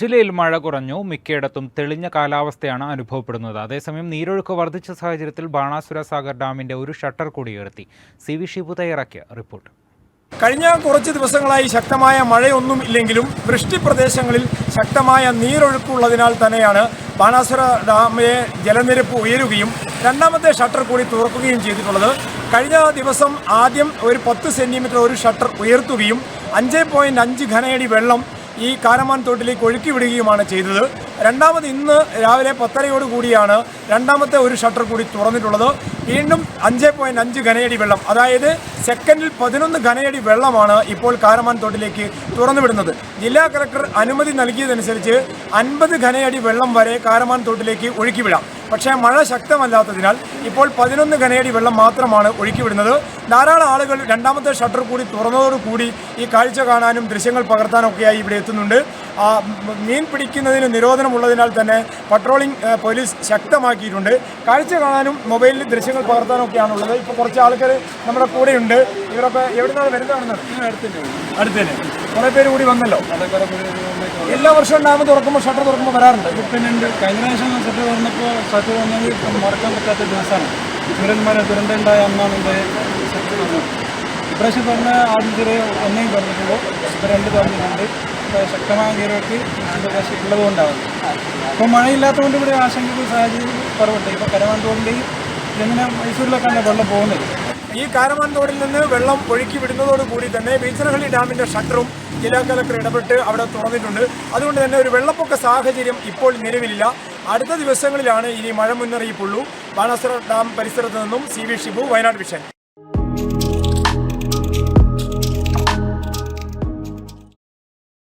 ജില്ലയിൽ മഴ കുറഞ്ഞു. മിക്കയിടത്തും തെളിഞ്ഞ കാലാവസ്ഥയാണ് അനുഭവപ്പെടുന്നത്. അതേസമയം നീരൊഴുക്ക് വർദ്ധിച്ച സാഹചര്യത്തിൽ ബാണാസുര സാഗർ ഡാമിന്റെ ഒരു ഷട്ടർ കൂടി ഉയർത്തി സി വി ഷിബു തയ്യാറാക്കിയ റിപ്പോർട്ട്. കഴിഞ്ഞ കുറച്ച് ദിവസങ്ങളായി ശക്തമായ മഴയൊന്നും ഇല്ലെങ്കിലും വൃഷ്ടി പ്രദേശങ്ങളിൽ ശക്തമായ നീരൊഴുക്കുള്ളതിനാൽ തന്നെയാണ് ബാണാസുര ഡാമിലെ ജലനിരപ്പ് ഉയരുകയും രണ്ടാമത്തെ ഷട്ടർ കൂടി തുറക്കുകയും ചെയ്തിട്ടുള്ളത്. കഴിഞ്ഞ ദിവസം ആദ്യം ഒരു പത്ത് സെന്റിമീറ്റർ ഒരു ഷട്ടർ ഉയർത്തുകയും അഞ്ച് പോയിന്റ് അഞ്ച് ഘനയടി വെള്ളം ഈ കാരമാൻ തോട്ടിലേക്ക് ഒഴുക്കി വിടുകയുമാണ് ചെയ്തത്. രണ്ടാമത് ഇന്ന് രാവിലെ പത്തരയോട് കൂടിയാണ് രണ്ടാമത്തെ ഒരു ഷട്ടർ കൂടി തുറന്നിട്ടുള്ളത്. വീണ്ടും അഞ്ച് പോയിന്റ് അഞ്ച് ഘനയടി വെള്ളം അതായത് സെക്കൻഡിൽ പതിനൊന്ന് ഘനയടി വെള്ളമാണ് ഇപ്പോൾ കാരമാൻ തോട്ടിലേക്ക് തുറന്നുവിടുന്നത്. ജില്ലാ കളക്ടർ അനുമതി നൽകിയതനുസരിച്ച് അൻപത് ഘനയടി വെള്ളം വരെ കാരമാൻ തോട്ടിലേക്ക് ഒഴുക്കിവിടാം. പക്ഷേ മഴ ശക്തമല്ലാത്തതിനാൽ ഇപ്പോൾ പതിനൊന്ന് ഘനയടി വെള്ളം മാത്രമാണ് ഒഴുക്കിവിടുന്നത്. ധാരാളം ആളുകൾ രണ്ടാമത്തെ ഷട്ടർ കൂടി തുറന്നതോടുകൂടി ഈ കാഴ്ച കാണാനും ദൃശ്യങ്ങൾ പകർത്താനൊക്കെയായി ഇവിടെ എത്തുന്നുണ്ട്. മീൻ പിടിക്കുന്നതിന് നിരോധനമുള്ളതിനാൽ തന്നെ പട്രോളിംഗ് പോലീസ് ശക്തമാക്കിയിട്ടുണ്ട്. കാഴ്ച കാണാനും മൊബൈലിൽ ദൃശ്യങ്ങൾ പകർത്താനൊക്കെയാണുള്ളത് ഇപ്പോൾ കുറച്ച് ആൾക്കാർ നമ്മുടെ കൂടെയുണ്ട്. ഇവരൊക്കെ എവിടെ നിന്നാണ് വരുന്നതാണെന്ന് അടുത്ത് തന്നെ കുറേ പേര് കൂടി വന്നല്ലോ. എല്ലാ വർഷവും ഡാം തുറക്കുമ്പോൾ ഷട്ടർ തുറക്കുമ്പോൾ വരാറുണ്ട്. പിന്നെ കഴിഞ്ഞ പ്രാവശ്യം ഷട്ടർ തുറന്നപ്പോൾ ഷട്ടർ തുറന്നെങ്കിൽ മറക്കാൻ പറ്റാത്ത ദിവസമാണ്. ചുരന്മാരെ ദുരന്തം ഉണ്ടായ അന്നാണ് ഇത് തുറന്നത് ഇപ്രാവശ്യം തുറന്ന ആദ്യം ചെറിയ ഒന്നേയും തുറന്നിട്ടുള്ളൂ രണ്ട് തുറന്നിട്ടുണ്ട്. ശക്തമായ നീരൊഴുക്ക് പ്രാവശ്യം ഉള്ളതുകൊണ്ടാണ് ഇപ്പോൾ മഴയില്ലാത്തതുകൊണ്ട് ഇവിടെ ആശങ്കകൾ സാഹചര്യം കുറവുണ്ട്. ഇപ്പോൾ കരവാൻ തോടിന്റെയും ഇങ്ങനെ മൈസൂരിലേക്കാണ് വെള്ളം പോകുന്നത്? ഈ കാരമാൻ തോടിൽ നിന്ന് വെള്ളം ഒഴുക്കി വിടുന്നതോടുകൂടി തന്നെ ബീച്ചനഹള്ളി ഡാമിന്റെ ഷട്ടറും ജില്ലാ കലക്ടർ ഇടപെട്ട് അവിടെ തുറന്നിട്ടുണ്ട്. അതുകൊണ്ട് തന്നെ ഒരു വെള്ളപ്പൊക്ക സാഹചര്യം ഇപ്പോൾ നിലവിലില്ല. അടുത്ത ദിവസങ്ങളിലാണ് ഇനി മഴ മുന്നറിയിപ്പുള്ളൂ. ബാണാസുര ഡാം പരിസരത്ത് നിന്നും C V Shibu Wayanad vision.